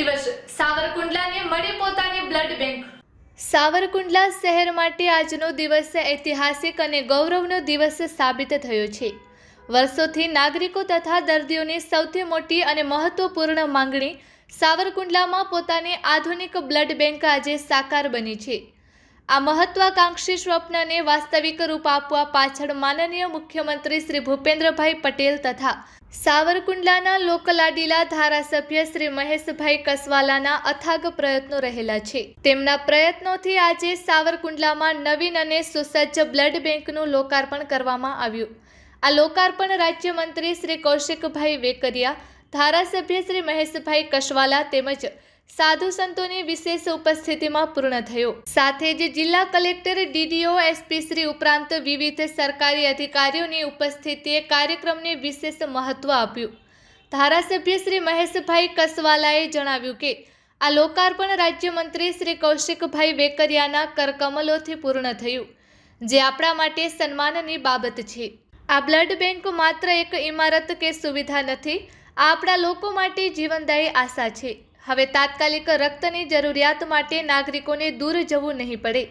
દિવસ સાવરકુંડલાને મળી પોતાની બ્લડ બેંક સાવરકુંડલા શહેર માટે આજનો દિવસ ઐતિહાસિક અને ગૌરવનો દિવસ સાબિત થયો છે. વર્ષોથી નાગરિકો તથા દર્દીઓની સૌથી મોટી અને મહત્વપૂર્ણ માંગણી સાવરકુંડલામાં પોતાની આધુનિક બ્લડ બેંક આજે સાકાર બની છે. આ મહત્વાકાંક્ષી સ્વપ્નને વાસ્તવિક રૂપ આપવા પાછળ માનનીય મુખ્યમંત્રી શ્રી ભૂપેન્દ્રભાઈ પટેલ તથા સાવરકુંડલાના લોકલાડીલા ધારાસભ્ય શ્રી મહેશભાઈ કસવાલાના અથાગ પ્રયત્નો રહેલા છે. તેમના પ્રયત્નોથી આજે સાવરકુંડલામાં નવીન અને સુસજ્જ બ્લડ બેંકનું લોકાર્પણ કરવામાં આવ્યું. આ લોકાર્પણ રાજ્યમંત્રી શ્રી કૌશિકભાઈ વેકરિયા, ધારાસભ્ય શ્રી મહેશભાઈ કસવાલા તેમજ સાધુ સંતોની વિશેષ ઉપસ્થિતિમાં પૂર્ણ થયો. સાથે જ જિલ્લા કલેક્ટર ડીડીઓ એસપી શ્રી ઉપરાંત વિવિધ સરકારી અધિકારીઓની ઉપસ્થિતિએ કાર્યક્રમને વિશેષ મહત્વ આપ્યું. ધારાસભ્ય શ્રી મહેશભાઈ કસવાલાએ જણાવ્યું કે, આ લોકાર્પણ રાજ્યમંત્રી શ્રી કૌશિકભાઈ વેકરિયાના કરકમલોથી પૂર્ણ થયું, જે આપણા માટે સન્માનની બાબત છે. આ બ્લડ બેંક માત્ર એક ઇમારત કે સુવિધા નથી, આ આપણા લોકો માટે જીવનદાયી આશા છે. હવે તાત્કાલિક રક્તની જરૂરિયાત માટે નાગરિકોને દૂર જવું નહીં પડે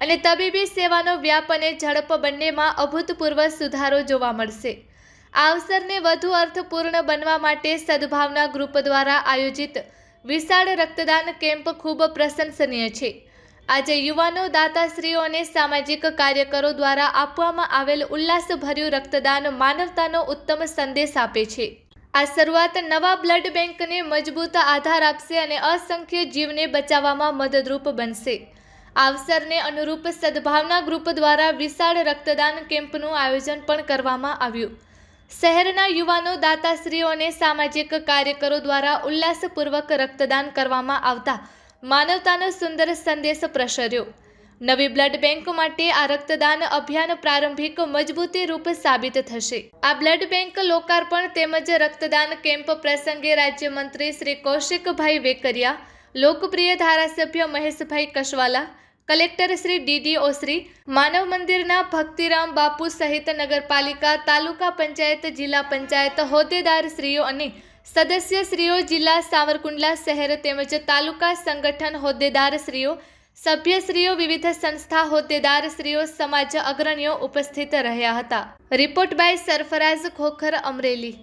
અને તબીબી સેવાનો વ્યાપ અને ઝડપ બંનેમાં અભૂતપૂર્વ સુધારો જોવા મળશે. આ અવસરને વધુ અર્થપૂર્ણ બનવા માટે સદભાવના ગ્રુપ દ્વારા આયોજિત વિશાળ રક્તદાન કેમ્પ ખૂબ પ્રશંસનીય છે. આજે યુવાનો, દાતાશ્રીઓ અને સામાજિક કાર્યકરો દ્વારા આપવામાં આવેલ ઉલ્લાસભર્યું રક્તદાન માનવતાનો ઉત્તમ સંદેશ આપે છે. આ શરૂઆત નવા બ્લડ બેંકને મજબૂત આધાર આપશે અને અસંખ્ય જીવને બચાવવામાં મદદરૂપ બનશે. આ અવસરને અનુરૂપ સદભાવના ગ્રુપ દ્વારા વિશાળ રક્તદાન કેમ્પનું આયોજન પણ કરવામાં આવ્યું. શહેરના યુવાનો, દાતાશ્રીઓ અને સામાજિક કાર્યકરો દ્વારા ઉલ્લાસપૂર્વક રક્તદાન કરવામાં આવતા માનવતાનો સુંદર સંદેશ પ્રસર્યો. નવી બ્લડ બેંક માટે આ રક્તદાન અભિયાન પ્રારંભિક મજબૂતી રૂપ સાબિત થશે. આ બ્લડ બેંક લોકાર્પણ તેમજ રક્તદાન કેમ્પ પ્રસંગે રાજ્યમંત્રી શ્રી કૌશિકભાઈ વેકરિયા, લોકપ્રિય ધારાસભ્ય મહેશભાઈ કશવાલા, કલેક્ટર શ્રી ડીડી ઓસરી, માનવ મંદિરના ભક્તિરામ બાપુ સહિત નગરપાલિકા, તાલુકા પંચાયત, જિલ્લા પંચાયત હોદ્દેદારશ્રીઓ અને સદસ્યશ્રીઓ જિલ્લા સાવરકુંડલા શહેર તેમજ તાલુકા સંગઠન હોદ્દેદારશ્રીઓ સભ્યશ્રીઓ વિવિધ સંસ્થા હોદ્દેદારશ્રીઓ સમાજ અગ્રણીઓ ઉપસ્થિત રહ્યા હતા. Report by Sarfaraz Khokhar Amreli.